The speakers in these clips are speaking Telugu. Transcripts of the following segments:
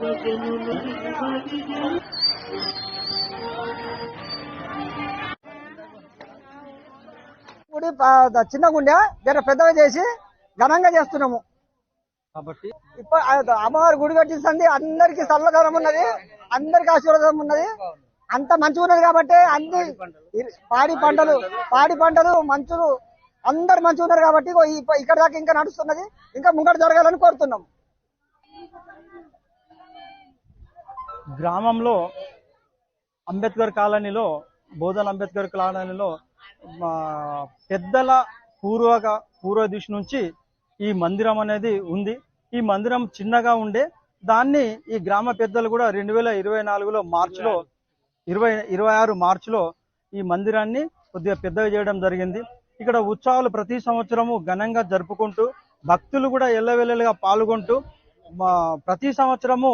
గుడి చిన్నగా ఉండే జర పెద్దగా చేసి ఘనంగా చేస్తున్నాము. కాబట్టి ఇప్పుడు అమ్మవారి గుడి కట్టిస్తుంది అందరికి చల్లదనం ఉన్నది. అందరికి ఆశీర్వాదం ఉన్నది. అంత మంచిగా ఉన్నది కాబట్టి అన్ని పాడి పంటలు పాడి పంటలు మంచులు అందరు మంచిగా ఉన్నారు కాబట్టి ఇక్కడ దాకా ఇంకా నడుస్తున్నది. ఇంకా ముంగట జరగాలని కోరుతున్నాం. గ్రామంలో అంబేద్కర్ కాలనీలో బోధన్ అంబేద్కర్ కాలనీలో పెద్దల పూర్వక పూర్వ దిశ నుంచి ఈ మందిరం అనేది ఉంది. ఈ మందిరం చిన్నగా ఉండే దాన్ని ఈ గ్రామ పెద్దలు కూడా రెండు వేల ఇరవై నాలుగులో మార్చిలో ఇరవై ఇరవై ఆరు మార్చిలో ఈ మందిరాన్ని కొద్దిగా పెద్దగా చేయడం జరిగింది. ఇక్కడ ఉత్సవాలు ప్రతి సంవత్సరము ఘనంగా జరుపుకుంటూ భక్తులు కూడా ఎల్లవెల్లలుగా పాల్గొంటూ ప్రతి సంవత్సరము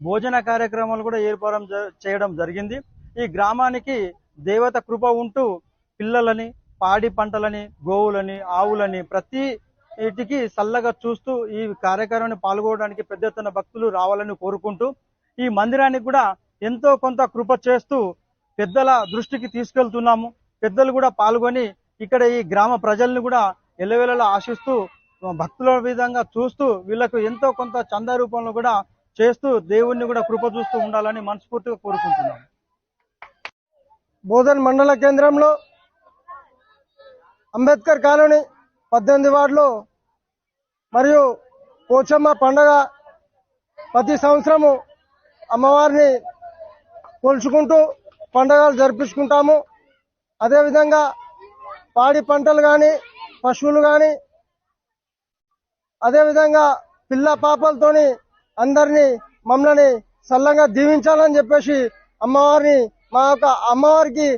భోజన కార్యక్రమాలు కూడా ఏర్పాటు జ- చేయడం జరిగింది. ఈ గ్రామానికి దేవత కృప ఉంటూ పిల్లలని పాడి పంటలని గోవులని ఆవులని ప్రతి వీటికి చల్లగా చూస్తూ ఈ కార్యక్రమాన్ని పాల్గొనడానికి పెద్ద ఎత్తున భక్తులు రావాలని కోరుకుంటూ ఈ మందిరానికి కూడా ఎంతో కొంత కృప చేస్తూ పెద్దల దృష్టికి తీసుకెళ్తున్నాము. పెద్దలు కూడా పాల్గొని ఇక్కడ ఈ గ్రామ ప్రజల్ని కూడా ఎల్లవేళలా ఆశిస్తూ భక్తుల విధంగా చూస్తూ వీళ్ళకు ఎంతో కొంత చందా రూపంలో కూడా చేస్తూ దేవుణ్ణి కూడా కృప చూస్తూ ఉండాలని మనస్ఫూర్తిగా కోరుకుంటున్నాం. బోధన్ మండల కేంద్రంలో అంబేద్కర్ కాలనీ పద్దెనిమిది వార్డులో మరియు పోచమ్మ పండగ ప్రతి సంవత్సరము అమ్మవారిని కొలుచుకుంటూ పండగలు జరిపించుకుంటాము. అదేవిధంగా పాడి పంటలు కానీ పశువులు కానీ అదేవిధంగా పిల్ల పాపలతోని అందరినీ మమ్మల్ని సల్లంగా దీవించాలని చెప్పేసి అమ్మవారిని మా యొక్క అమ్మవారికి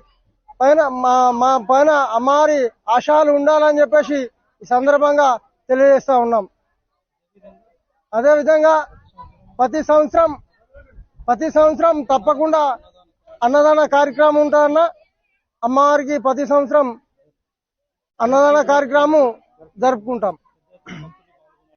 పైన మా మా పైన అమ్మవారి ఆశాలు ఉండాలని చెప్పేసి ఈ సందర్భంగా తెలియజేస్తా ఉన్నాం. అదేవిధంగా ప్రతి సంవత్సరం ప్రతి సంవత్సరం తప్పకుండా అన్నదాన కార్యక్రమం ఉంటుందన్న అమ్మవారికి ప్రతి సంవత్సరం అన్నదాన కార్యక్రమం జరుపుకుంటాం.